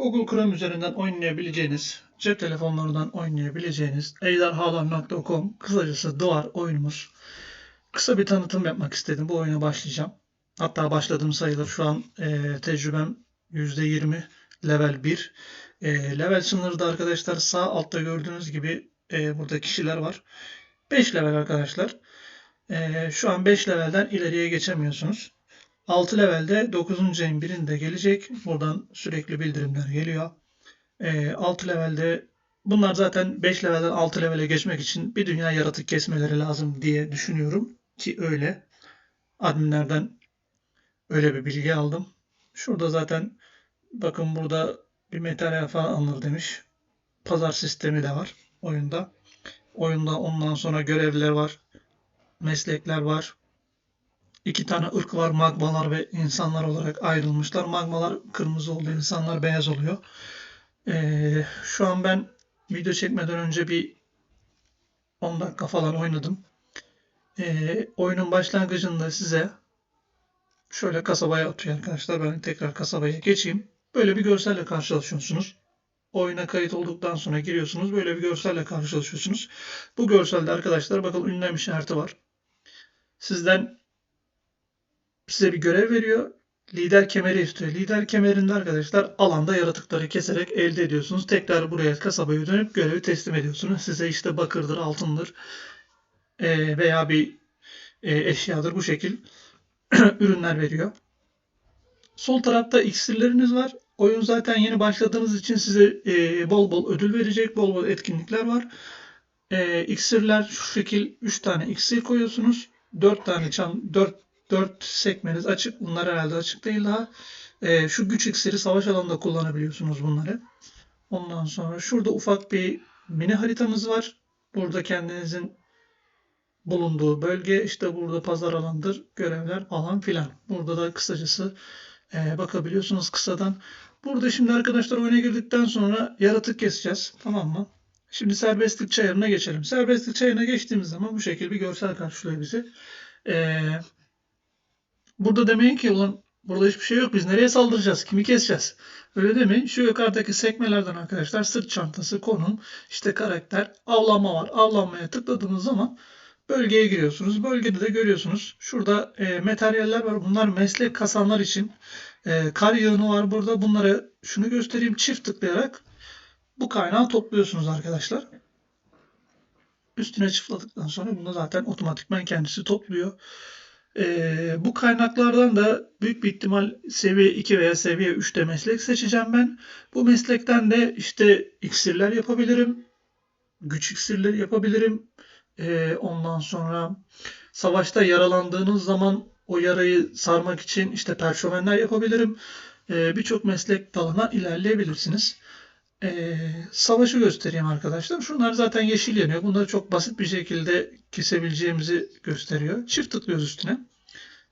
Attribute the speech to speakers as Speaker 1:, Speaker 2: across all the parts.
Speaker 1: Google Chrome üzerinden oynayabileceğiniz, cep telefonlarından oynayabileceğiniz ejderhalar.com kısacası duvar oyunumuz. Kısa bir tanıtım yapmak istedim. Bu oyuna başlayacağım. Hatta başladım sayılır. Şu an e, tecrübem %20 level 1. E, level sınırı da arkadaşlar sağ altta gördüğünüz gibi e, burada kişiler var. 5 level arkadaşlar. E, şu an 5 levelden ileriye geçemiyorsunuz. 6 levelde 9. ayın birinde gelecek. Buradan sürekli bildirimler geliyor. E, 6 levelde bunlar zaten 5 levelden 6 levele geçmek için bir dünya yaratık kesmeleri lazım diye düşünüyorum. Ki öyle. Adminlerden öyle bir bilgi aldım. Şurada zaten bakın burada bir materyal falan alınır demiş. Pazar sistemi de var oyunda. Oyunda ondan sonra görevler var. Meslekler var. İki tane ırk var. Magmalar ve insanlar olarak ayrılmışlar. Magmalar kırmızı oluyor. insanlar beyaz oluyor. Ee, şu an ben video çekmeden önce bir 10 dakika falan oynadım. Ee, oyunun başlangıcında size şöyle kasabaya atıyor arkadaşlar. Ben tekrar kasabaya geçeyim. Böyle bir görselle karşılaşıyorsunuz. Oyuna kayıt olduktan sonra giriyorsunuz. Böyle bir görselle karşılaşıyorsunuz. Bu görselde arkadaşlar bakın ünlem işareti var. Sizden size bir görev veriyor. Lider kemeri istiyor. Lider kemerinde arkadaşlar alanda yaratıkları keserek elde ediyorsunuz. Tekrar buraya kasabaya dönüp görevi teslim ediyorsunuz. Size işte bakırdır, altındır e, veya bir e, eşyadır bu şekil ürünler veriyor. Sol tarafta iksirleriniz var. Oyun zaten yeni başladığınız için size e, bol bol ödül verecek. Bol bol etkinlikler var. E, şu şekil 3 tane iksir koyuyorsunuz. 4 tane çan 4 4 sekmeniz açık. Bunlar herhalde açık değil daha. E, şu güç iksiri savaş alanında kullanabiliyorsunuz bunları. Ondan sonra şurada ufak bir mini haritamız var. Burada kendinizin bulunduğu bölge işte burada pazar alandır, görevler falan filan. Burada da kısacası e, bakabiliyorsunuz kısadan. Burada şimdi arkadaşlar oyuna girdikten sonra yaratık keseceğiz. Tamam mı? Şimdi serbestlik çayırına geçelim. Serbestlik çayırına geçtiğimiz zaman bu şekilde bir görsel karşılıyor bizi. Ee, burada demeyin ki ulan burada hiçbir şey yok. Biz nereye saldıracağız? Kimi keseceğiz? Öyle demeyin. Şu yukarıdaki sekmelerden arkadaşlar sırt çantası, konum, işte karakter, avlanma var. Avlanmaya tıkladığınız zaman bölgeye giriyorsunuz. Bölgede de görüyorsunuz. Şurada e, materyaller var. Bunlar meslek kasanlar için. E, kar yığını var burada. Bunları şunu göstereyim. Çift tıklayarak bu kaynağı topluyorsunuz arkadaşlar. Üstüne çıfladıktan sonra bunu zaten otomatikman kendisi topluyor. Ee, bu kaynaklardan da büyük bir ihtimal seviye 2 veya seviye 3'te meslek seçeceğim ben. Bu meslekten de işte iksirler yapabilirim. Güç iksirleri yapabilirim. Ee, ondan sonra savaşta yaralandığınız zaman o yarayı sarmak için işte perşömenler yapabilirim. Ee, Birçok meslek dalına ilerleyebilirsiniz. Ee, savaşı göstereyim arkadaşlar. Şunlar zaten yeşil yanıyor. Bunları çok basit bir şekilde kesebileceğimizi gösteriyor. Çift tıklıyoruz üstüne.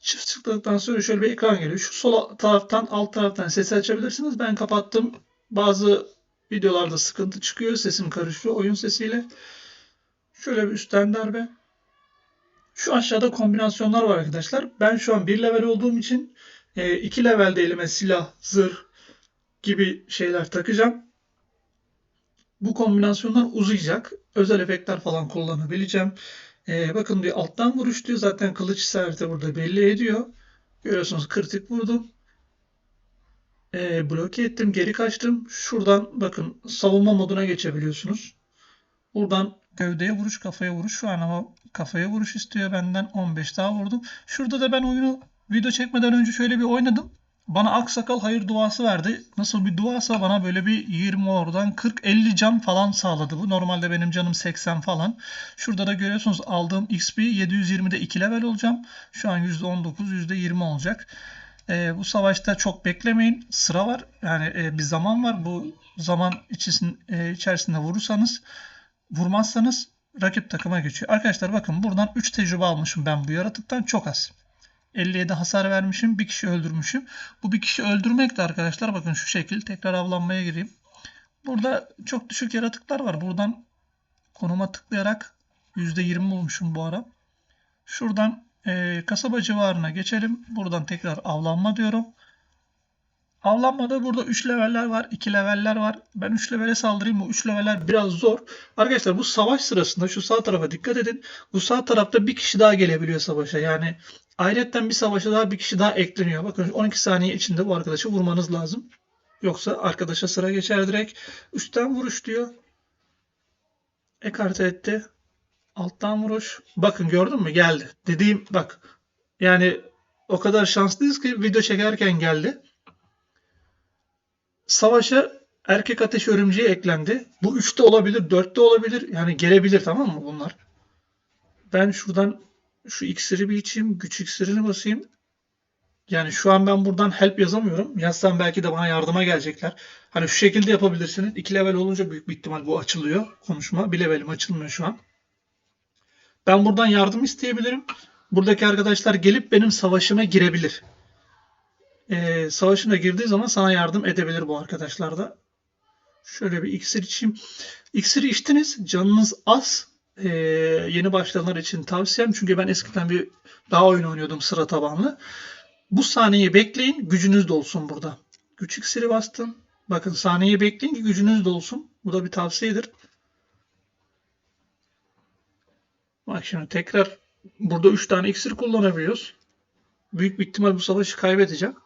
Speaker 1: Çift tıkladıktan sonra şöyle bir ekran geliyor. Şu sol taraftan alt taraftan sesi açabilirsiniz. Ben kapattım. Bazı videolarda sıkıntı çıkıyor. Sesim karışıyor oyun sesiyle. Şöyle bir üstten darbe. Şu aşağıda kombinasyonlar var arkadaşlar. Ben şu an bir level olduğum için e, iki levelde elime silah, zırh gibi şeyler takacağım. Bu kombinasyonlar uzayacak. Özel efektler falan kullanabileceğim. Ee, bakın diyor alttan vuruş diyor. Zaten kılıç işareti burada belli ediyor. Görüyorsunuz kritik vurdum. Ee, bloke ettim. Geri kaçtım. Şuradan bakın savunma moduna geçebiliyorsunuz. Buradan gövdeye vuruş, kafaya vuruş. Şu an ama kafaya vuruş istiyor benden. 15 daha vurdum. Şurada da ben oyunu video çekmeden önce şöyle bir oynadım. Bana aksakal hayır duası verdi. Nasıl bir duasa bana böyle bir 20 oradan 40-50 can falan sağladı bu. Normalde benim canım 80 falan. Şurada da görüyorsunuz aldığım XP 720'de 2 level olacağım. Şu an %19 %20 olacak. Ee, bu savaşta çok beklemeyin. Sıra var. Yani e, bir zaman var. Bu zaman içisin, e, içerisinde vurursanız vurmazsanız rakip takıma geçiyor. Arkadaşlar bakın buradan 3 tecrübe almışım ben bu yaratıktan çok az. 57 hasar vermişim. Bir kişi öldürmüşüm. Bu bir kişi öldürmek de arkadaşlar bakın şu şekil. Tekrar avlanmaya gireyim. Burada çok düşük yaratıklar var. Buradan konuma tıklayarak %20 bulmuşum bu ara. Şuradan e, kasaba civarına geçelim. Buradan tekrar avlanma diyorum. Avlanmada burada 3 leveller var, 2 leveller var. Ben 3 levele saldırayım. Bu 3 leveller biraz zor. Arkadaşlar bu savaş sırasında şu sağ tarafa dikkat edin. Bu sağ tarafta bir kişi daha gelebiliyor savaşa. Yani ayrıca bir savaşa daha bir kişi daha ekleniyor. Bakın 12 saniye içinde bu arkadaşı vurmanız lazım. Yoksa arkadaşa sıra geçer direkt. Üstten vuruş diyor. Ekarte etti. Alttan vuruş. Bakın gördün mü? Geldi. Dediğim bak. Yani o kadar şanslıyız ki video çekerken geldi. Savaşa erkek ateş örümceği eklendi. Bu 3'te olabilir, 4'te olabilir. Yani gelebilir tamam mı bunlar? Ben şuradan şu iksiri bir içeyim. Güç iksirini basayım. Yani şu an ben buradan help yazamıyorum. Yazsam belki de bana yardıma gelecekler. Hani şu şekilde yapabilirsiniz. 2 level olunca büyük bir ihtimal bu açılıyor. Konuşma. Bir levelim açılmıyor şu an. Ben buradan yardım isteyebilirim. Buradaki arkadaşlar gelip benim savaşıma girebilir. Ee, savaşına girdiği zaman sana yardım edebilir bu arkadaşlar da. Şöyle bir iksir içeyim. İksiri içtiniz. Canınız az. Ee, yeni başlayanlar için tavsiyem. Çünkü ben eskiden bir daha oyun oynuyordum sıra tabanlı. Bu saniyeyi bekleyin. Gücünüz de olsun burada. Güç iksiri bastım. Bakın saniyeyi bekleyin ki gücünüz de olsun. Bu da bir tavsiyedir. Bak şimdi tekrar burada 3 tane iksir kullanabiliyoruz. Büyük bir ihtimal bu savaşı kaybedeceğim.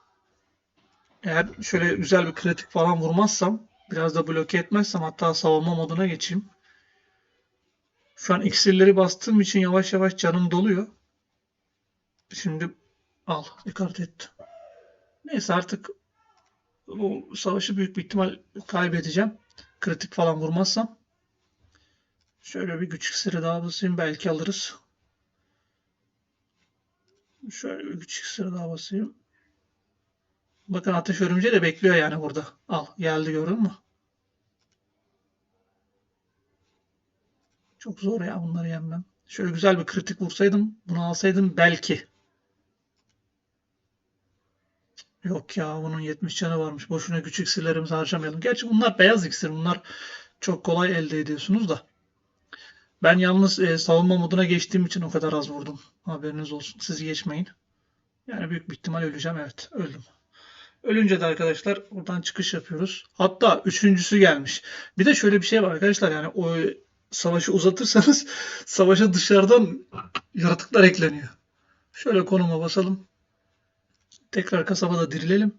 Speaker 1: Eğer şöyle güzel bir kritik falan vurmazsam, biraz da bloke etmezsem hatta savunma moduna geçeyim. Şu an iksirleri bastığım için yavaş yavaş canım doluyor. Şimdi al, ekart etti. Neyse artık bu savaşı büyük bir ihtimal kaybedeceğim. Kritik falan vurmazsam. Şöyle bir güç iksiri daha basayım. Belki alırız. Şöyle bir güç iksiri daha basayım. Bakın ateş örümceği de bekliyor yani burada. Al geldi gördün mü? Çok zor ya bunları yenmem. Şöyle güzel bir kritik vursaydım bunu alsaydım belki. Yok ya bunun 70 canı varmış. Boşuna güç iksirlerimizi harcamayalım. Gerçi bunlar beyaz iksir. Bunlar çok kolay elde ediyorsunuz da. Ben yalnız e, savunma moduna geçtiğim için o kadar az vurdum. Haberiniz olsun. Siz geçmeyin. Yani büyük bir ihtimal öleceğim. Evet öldüm. Ölünce de arkadaşlar buradan çıkış yapıyoruz. Hatta üçüncüsü gelmiş. Bir de şöyle bir şey var arkadaşlar yani o savaşı uzatırsanız savaşa dışarıdan yaratıklar ekleniyor. Şöyle konuma basalım. Tekrar kasabada dirilelim.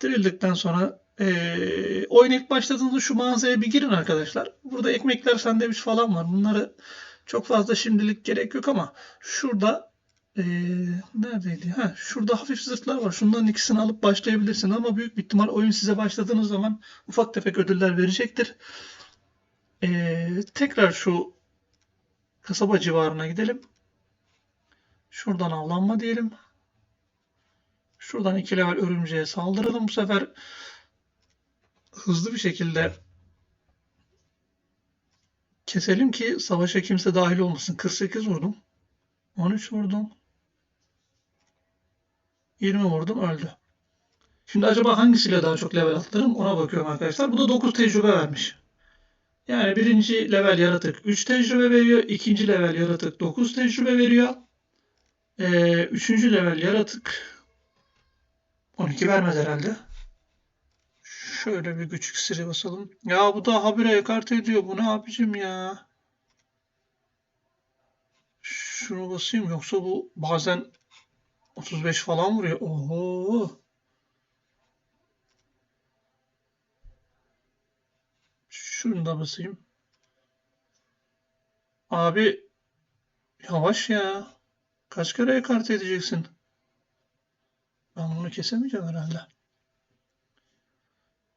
Speaker 1: Dirildikten sonra ee, oyun ilk başladığınızda şu mağazaya bir girin arkadaşlar. Burada ekmekler, sandviç falan var. Bunları çok fazla şimdilik gerek yok ama şurada ee, neredeydi? Ha, şurada hafif zırhlar var. Şundan ikisini alıp başlayabilirsin ama büyük bir ihtimal oyun size başladığınız zaman ufak tefek ödüller verecektir. Ee, tekrar şu kasaba civarına gidelim. Şuradan avlanma diyelim. Şuradan iki level örümceğe saldıralım. Bu sefer hızlı bir şekilde keselim ki savaşa kimse dahil olmasın. 48 vurdum. 13 vurdum. 20 vurdum öldü. Şimdi acaba hangisiyle daha çok level atlarım ona bakıyorum arkadaşlar. Bu da 9 tecrübe vermiş. Yani birinci level yaratık 3 tecrübe veriyor. ikinci level yaratık 9 tecrübe veriyor. Ee, üçüncü level yaratık 12 vermez herhalde. Şöyle bir güç iksiri basalım. Ya bu da habire ekart ediyor. Bu ne abicim ya? Şunu basayım yoksa bu bazen 35 falan vuruyor. Oho. Şunu da basayım. Abi yavaş ya. Kaç kere ekart edeceksin? Ben bunu kesemeyeceğim herhalde.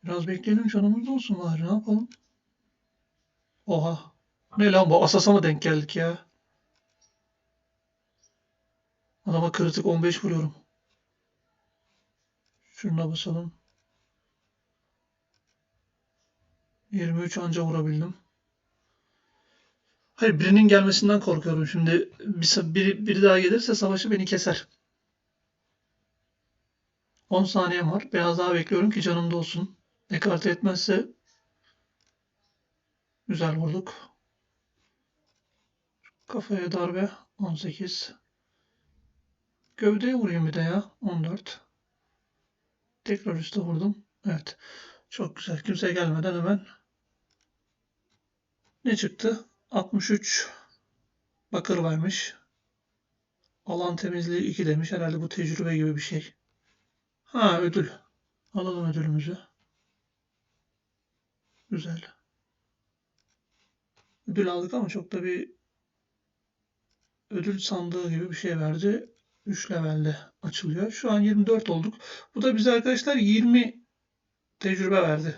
Speaker 1: Biraz bekleyelim canımız olsun bari ne yapalım. Oha. Ne lan bu Asas'a mı denk geldik ya? Adama kritik 15 vuruyorum. Şuna basalım. 23 anca vurabildim. Hayır birinin gelmesinden korkuyorum şimdi. Bir, biri, biri daha gelirse savaşı beni keser. 10 saniyem var. Biraz daha bekliyorum ki canım da olsun. Ekarte etmezse güzel vurduk. Kafaya darbe 18. Gövdeye vurayım bir de ya 14. Tekrar üste vurdum. Evet. Çok güzel. Kimse gelmeden hemen ne çıktı? 63 bakır vermiş. Alan temizliği 2 demiş. Herhalde bu tecrübe gibi bir şey. Ha ödül. Alalım ödülümüzü. Güzel. Ödül aldık ama çok da bir ödül sandığı gibi bir şey verdi. 3 levelde açılıyor. Şu an 24 olduk. Bu da bize arkadaşlar 20 tecrübe verdi.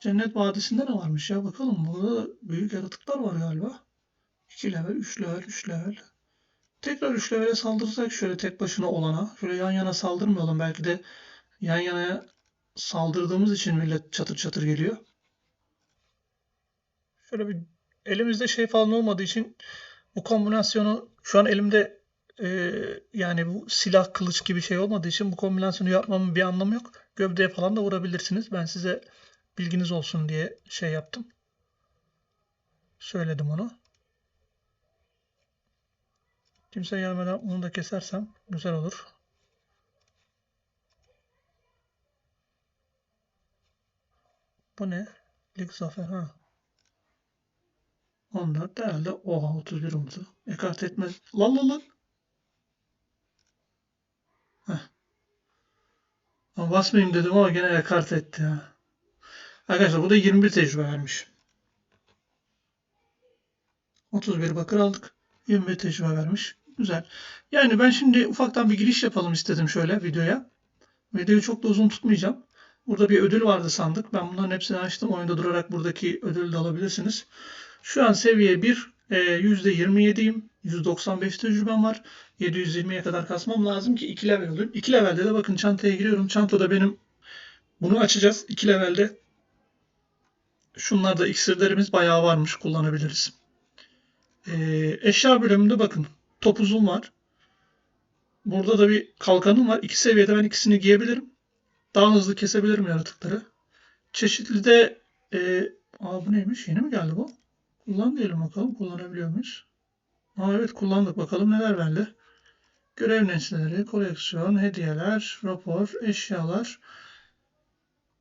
Speaker 1: Cennet Vadisi'nde ne varmış ya bakalım. Burada büyük yaratıklar var galiba. 2 level, 3 level, 3 level. Tekrar 3 levele saldırırsak şöyle tek başına olana. Şöyle yan yana saldırmayalım. Belki de yan yana saldırdığımız için millet çatır çatır geliyor. Şöyle bir elimizde şey falan olmadığı için bu kombinasyonu şu an elimde e, yani bu silah kılıç gibi şey olmadığı için bu kombinasyonu yapmamın bir anlamı yok. Gövdeye falan da vurabilirsiniz. Ben size bilginiz olsun diye şey yaptım. Söyledim onu. Kimse gelmeden onu da kesersem güzel olur. Bu ne? Lig zafer ha. 14 herhalde. Oha 31 oldu. Ekart etmez. Lan lan lan. Heh. Ama basmayayım dedim ama gene ekart etti ya. Arkadaşlar bu da 21 tecrübe vermiş. 31 bakır aldık. 21 tecrübe vermiş. Güzel. Yani ben şimdi ufaktan bir giriş yapalım istedim şöyle videoya. Videoyu çok da uzun tutmayacağım. Burada bir ödül vardı sandık. Ben bunların hepsini açtım. Oyunda durarak buradaki ödülü de alabilirsiniz. Şu an seviye 1. E, %27'yim. 195 tecrübem var. 720'ye kadar kasmam lazım ki 2 level olayım. 2 levelde de bakın çantaya giriyorum. Çantada benim bunu açacağız. 2 levelde şunlarda iksirlerimiz bayağı varmış. Kullanabiliriz. E, eşya bölümünde bakın. Topuzum var. Burada da bir kalkanım var. İki seviyede ben ikisini giyebilirim. Daha hızlı kesebilirim yaratıkları. Çeşitli de e, aa bu neymiş? Yeni mi geldi bu? Kullan diyelim bakalım. Kullanabiliyor muyuz? Aa evet kullandık. Bakalım neler verdi. Görev nesneleri, koleksiyon, hediyeler, rapor, eşyalar.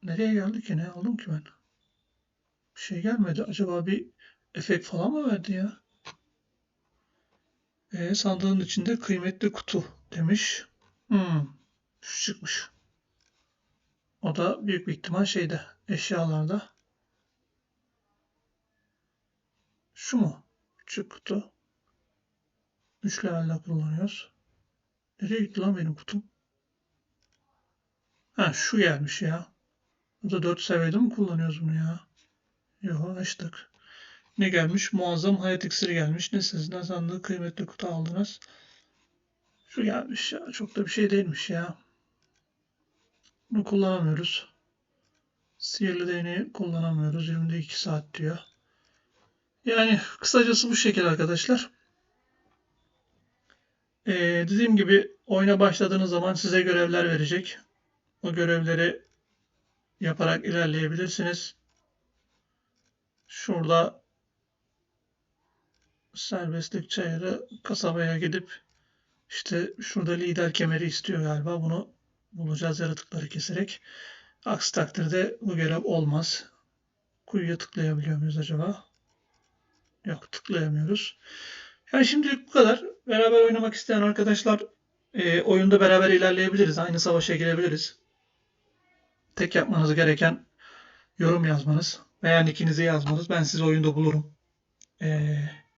Speaker 1: Nereye geldi ki? Ne aldım ki ben? Bir şey gelmedi. Acaba bir efekt falan mı verdi ya? E, sandığın içinde kıymetli kutu demiş. Hmm, şu çıkmış. O da büyük bir ihtimal şeyde, eşyalarda. Şu mu? Küçük kutu. 3 levelde kullanıyoruz. Nereye gitti lan benim kutum? Ha şu gelmiş ya. Bu da 4 seviyede mi kullanıyoruz bunu ya? Yok açtık. Ne gelmiş? Muazzam hayat iksiri gelmiş. Ne siz ne sandığı kıymetli kutu aldınız. Şu gelmiş ya. Çok da bir şey değilmiş ya. Bunu kullanamıyoruz. Sihirli değneği kullanamıyoruz. 22 saat diyor. Yani kısacası bu şekil arkadaşlar. Ee, dediğim gibi oyuna başladığınız zaman size görevler verecek. O görevleri yaparak ilerleyebilirsiniz. Şurada serbestlik çayırı kasabaya gidip işte şurada lider kemeri istiyor galiba. Bunu bulacağız yaratıkları keserek. Aksi takdirde bu görev olmaz. Kuyuya tıklayabiliyor muyuz acaba? Yok tıklayamıyoruz. Yani şimdilik bu kadar. Beraber oynamak isteyen arkadaşlar e, oyunda beraber ilerleyebiliriz. Aynı savaşa girebiliriz. Tek yapmanız gereken yorum yazmanız veya nickinizi yazmanız. Ben sizi oyunda bulurum. E,